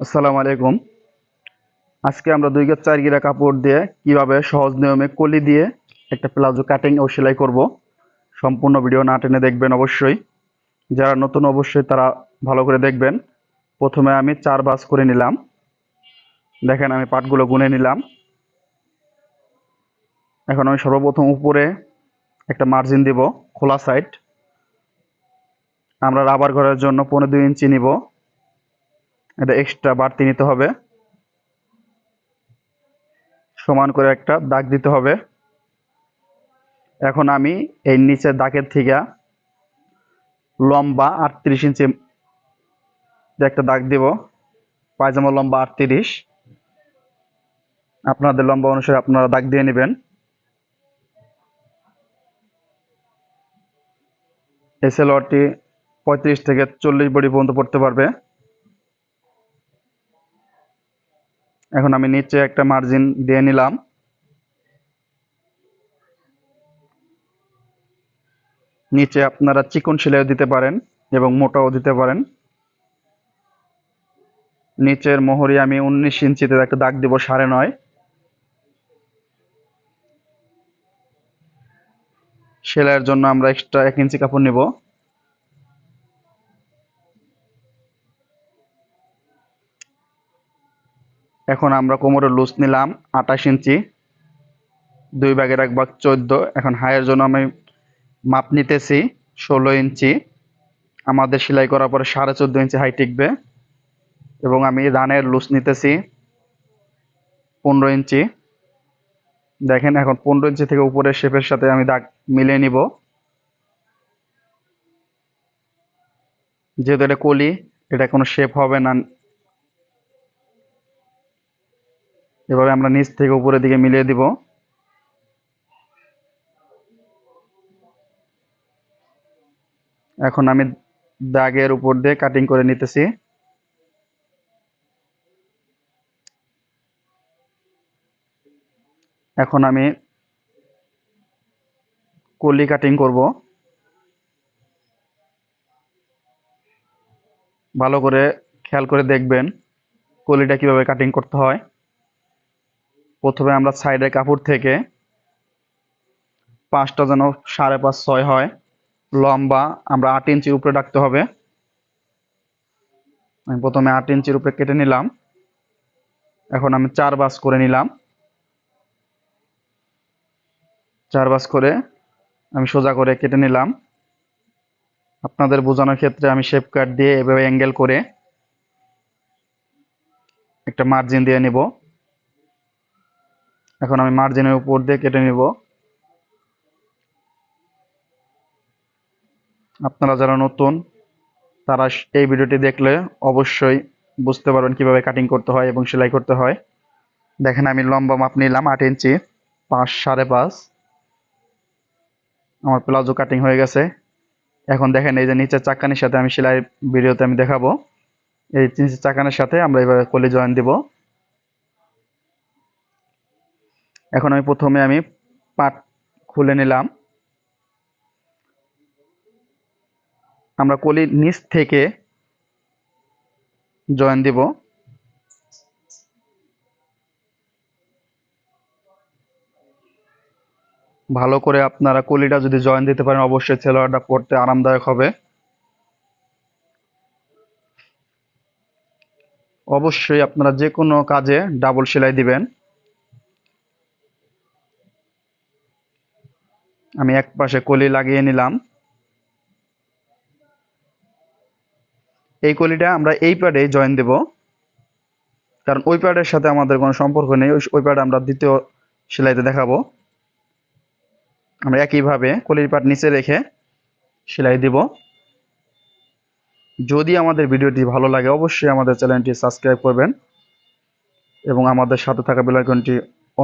আসসালামু আলাইকুম। আজকে আমরা দুই গজ চার গিরা কাপড় দিয়ে কীভাবে সহজ নিয়মে কলি দিয়ে একটা প্লাজো কাটিং ও সেলাই করব। সম্পূর্ণ ভিডিও না টেনে দেখবেন অবশ্যই। যারা নতুন অবশ্যই তারা ভালো করে দেখবেন। প্রথমে আমি চার বাস করে নিলাম। দেখেন আমি পাটগুলো গুনে নিলাম। এখন আমি সর্বপ্রথম উপরে একটা মার্জিন দিব খোলা সাইড আমরা রাবার ঘরের জন্য পনেরো দুই ইঞ্চি নিব। এটা এক্সট্রা বাড়তি নিতে হবে। সমান করে একটা দাগ দিতে হবে। এখন আমি এই নিচের দাগের থেকে লম্বা আটত্রিশ ইঞ্চি একটা দাগ দিব। পায়জামা লম্বা আটত্রিশ। আপনাদের লম্বা অনুসারে আপনারা দাগ দিয়ে নেবেন। এই সেলোয়ারটি পঁয়ত্রিশ থেকে চল্লিশ বডি পর্যন্ত পড়তে পারবে। এখন আমি নিচে একটা মার্জিন দিয়ে নিলাম। নিচে আপনারা চিকন সেলাইও দিতে পারেন এবং মোটাও দিতে পারেন। নিচের মোহরি আমি উনিশ ইঞ্চিতে একটা দাগ দিব সাড়ে নয়। সেলাইয়ের জন্য আমরা এক্সট্রা এক ইঞ্চি কাপড় নিব। এখন আমরা কোমরের লুজ নিলাম, আঠাশ ইঞ্চি। দুই ভাগের এক ভাগ চোদ্দ। এখন হাইয়ের জন্য আমি মাপ নিতেছি, ষোলো ইঞ্চি। আমাদের সেলাই করার পরে সাড়ে চোদ্দ ইঞ্চি হাই টিকবে। এবং আমি রানের লুজ নিতেছি, পনেরো ইঞ্চি। দেখেন, এখন পনেরো ইঞ্চি থেকে উপরের শেপের সাথে আমি দাগ মিলিয়ে নিব। যেহেতু এটা কলি, এটা কোনো শেপ হবে না। এভাবে আমরা নিচ থেকে উপরের দিকে মিলিয়ে দিব। এখন আমি দাগের উপর দিয়ে কাটিং করে নিতেছি। এখন আমি কলি কাটিং করব। ভালো করে খেয়াল করে দেখবেন কলিটা কীভাবে কাটিং করতে হয়। প্রথমে আমরা সাইডের কাপড় থেকে পাঁচটা যেন সাড়ে পাঁচ, ছয় হয়। লম্বা আমরা আট ইঞ্চির উপরে রাখতে হবে। আমি প্রথমে আট ইঞ্চির উপরে কেটে নিলাম। এখন আমি চার বাস করে নিলাম। চার বাস করে আমি সোজা করে কেটে নিলাম। আপনাদের বোঝানোর ক্ষেত্রে আমি শেপ কাট দিয়ে এভাবে অ্যাঙ্গেল করে একটা মার্জিন দিয়ে নিব। এখন আমি মার্জিনের উপর দিয়ে কেটে নিব। আপনারা যারা নতুন, তারা এই ভিডিওটি দেখলে অবশ্যই বুঝতে পারবেন কীভাবে কাটিং করতে হয় এবং সেলাই করতে হয়। দেখেন, আমি লম্বা মাপ নিলাম আট ইঞ্চি, পাঁচ, সাড়ে পাঁচ। আমার প্লাজো কাটিং হয়ে গেছে। এখন দেখেন, এই যে নিচের চাকানির সাথে আমি সেলাই ভিডিওতে আমি দেখাবো। এই নিচের চাকানের সাথে আমরা এভাবে কলি জয়েন দিব। এখন আমি প্রথমে আমি পাট খুলে নিলাম। আমরা কলির নিচ থেকে জয়েন দিব। ভালো করে আপনারা কলিটা যদি জয়েন দিতে পারেন, অবশ্যই সেলোয়ারটা পড়তে আরামদায়ক হবে। অবশ্যই আপনারা যে কোনো কাজে ডাবল সেলাই দিবেন। আমি এক পাশে কলি লাগিয়ে নিলাম। এই কলিটা আমরা এই প্যাডে জয়েন দেব। কারণ ওই প্যাডের সাথে আমাদের কোনো সম্পর্ক নেই, ওই প্যাড আমরা দ্বিতীয় সেলাইতে দেখাবো। আমরা একইভাবে কলির পাট নিচে রেখে সেলাই দিব। যদি আমাদের ভিডিওটি ভালো লাগে, অবশ্যই আমাদের চ্যানেলটি সাবস্ক্রাইব করবেন এবং আমাদের সাথে থাকা বেলাইকনটি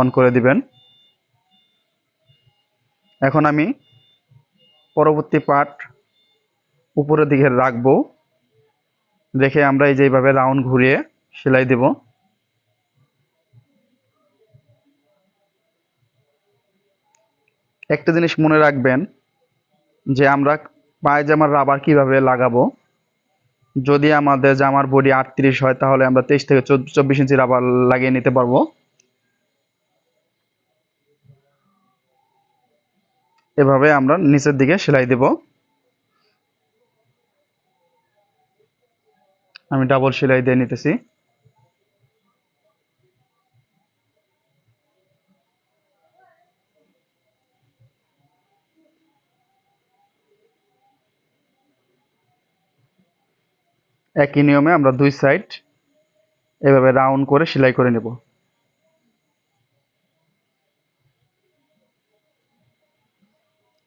অন করে দিবেন। এখন আমি পরবর্তী পার্ট উপরের দিকে রাখব। রেখে আমরা এই যে এইভাবে রাউন্ড ঘুরিয়ে সেলাই দেব। একটা জিনিস মনে রাখবেন যে আমরা পায়জামার রাবার কীভাবে লাগাবো। যদি আমাদের জামার বডি আটত্রিশ হয়, তাহলে আমরা তেইশ থেকে চব্বিশ ইঞ্চি রাবার লাগিয়ে নিতে পারব। এভাবে আমরা নিচের দিকে সেলাই দেব। আমি ডাবল সেলাই দিয়ে নিতেছি। একই নিয়মে আমরা দুই সাইড এভাবে রাউন্ড করে সেলাই করে নেব।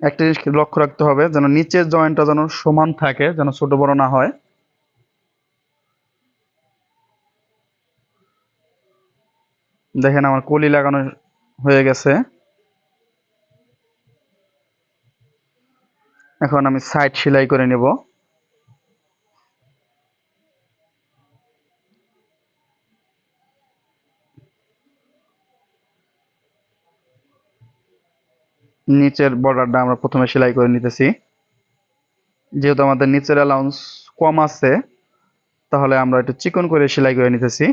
একটা জিনিস লক্ষ্য রাখতে হবে যেন নিচের জয়েন্টটা যেন সমান থাকে, যেন ছোট বড় না হয়। দেখেন আমার কলি লাগানো হয়ে গেছে। এখন আমি সাইড সেলাই করে নেব। নিচের বর্ডারটা আমরা প্রথমে সেলাই করে নিতেছি। যেহেতু আমাদের নিচের অ্যালাউন্স কম আছে, তাহলে আমরা একটু চিকন করে সেলাই করে নিতেছি।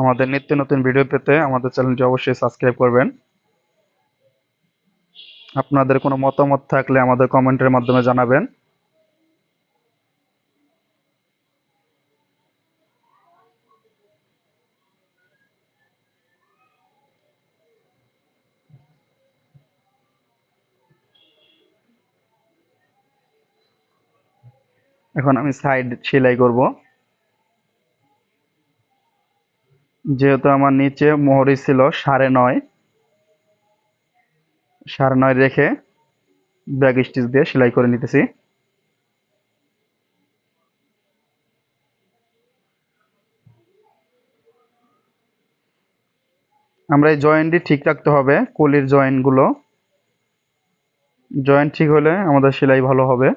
আমাদের নিত্য নতুন ভিডিও পেতে আমাদের চ্যানেলটি অবশ্যই সাবস্ক্রাইব করবেন। আপনাদের কোনো মতামত থাকলে আমাদের কমেন্টের মাধ্যমে জানাবেন। এখন আমি সাইড সেলাই করব। যেহেতু আমার নিচে মোহরি ছিল সাড়ে নয় সাড়ে নয় রেখে ব্যাগ স্টিচ দিয়ে সেলাই করে নিতেছি। আমরা এই জয়েন্টটি ঠিক রাখতে হবে, কলির জয়েন্টগুলো। জয়েন্ট ঠিক হলে আমাদের সেলাই ভালো হবে।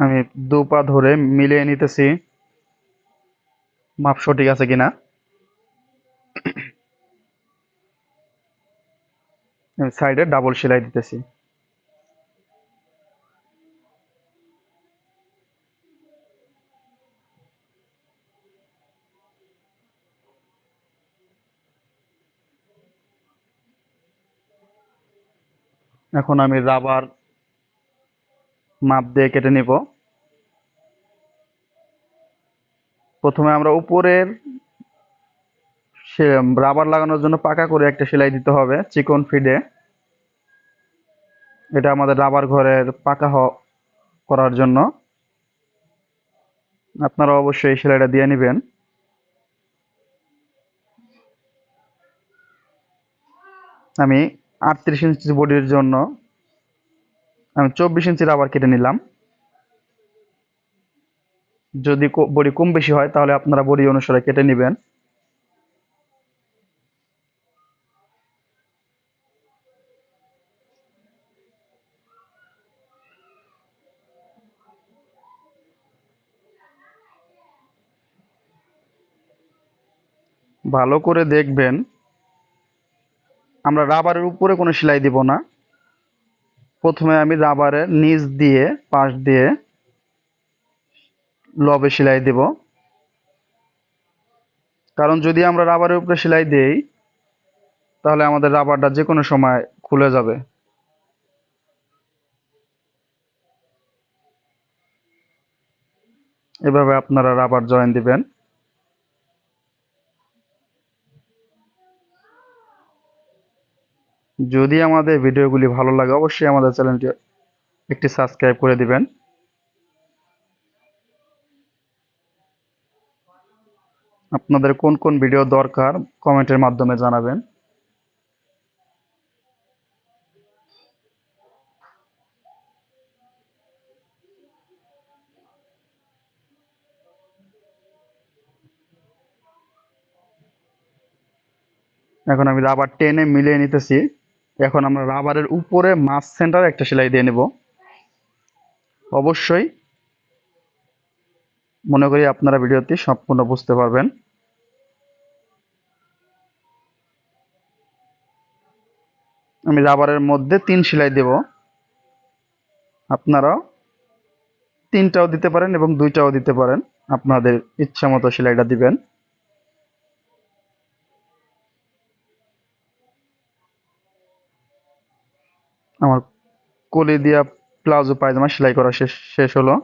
আমি দু পা ধরে মিলিয়ে নিতেছি। মাপ সঠিক আছে কিনা? সাইডে ডাবল সেলাই দিতেছি। এখন আমি রাবার মাপ দিয়ে কেটে নিব। প্রথমে আমরা উপরের রাবার লাগানোর জন্য পাকা করে একটা সেলাই দিতে হবে চিকন ফিডে। এটা আমাদের রাবার ঘরের পাকা করার জন্য। আপনারা অবশ্যই এই সেলাইটা দিয়ে নেবেন। আমি আটত্রিশ ইঞ্চি বডির জন্য আমি চব্বিশ ইঞ্চি রাবার কেটে নিলাম। যদি বডি কম বেশি হয়, তাহলে আপনারা বডি অনুসারে কেটে নেবেন। ভালো করে দেখবেন। আমরা রাবারের উপরে কোনো সেলাই দিব না। প্রথমে আমি রাবারের নিচ দিয়ে, পাশ দিয়ে লবে সেলাই দেব। কারণ যদি আমরা রাবারের উপরে সেলাই দেই, তাহলে আমাদের রাবারটা যে কোনো সময় খুলে যাবে। এভাবে আপনারা রাবার জয়েন দিবেন। যদি আমাদের ভিডিওগুলি ভালো লাগে, অবশ্যই আমাদের চ্যানেলটি একটি সাবস্ক্রাইব করে দিবেন। আপনাদের কোন কোন ভিডিও দরকার, কমেন্টের মাধ্যমে জানাবেন। এখন আমি আবার টেনে মিলিয়ে নিতেছি। এখন আমরা রাবারের উপরে মাছ সেন্টার একটা সেলাই দিয়ে নেব। অবশ্যই মনে করি আপনারা ভিডিওটি সম্পূর্ণ বুঝতে পারবেন। আমি রাবারের মধ্যে তিন সেলাই দেব। আপনারাও তিনটাও দিতে পারেন এবং দুইটাও দিতে পারেন। আপনাদের ইচ্ছা মতো সেলাইটা দিবেন। আমার কলি দিয়া প্লাজো পায়জামা সেলাই করা শেষ শেষ হলো।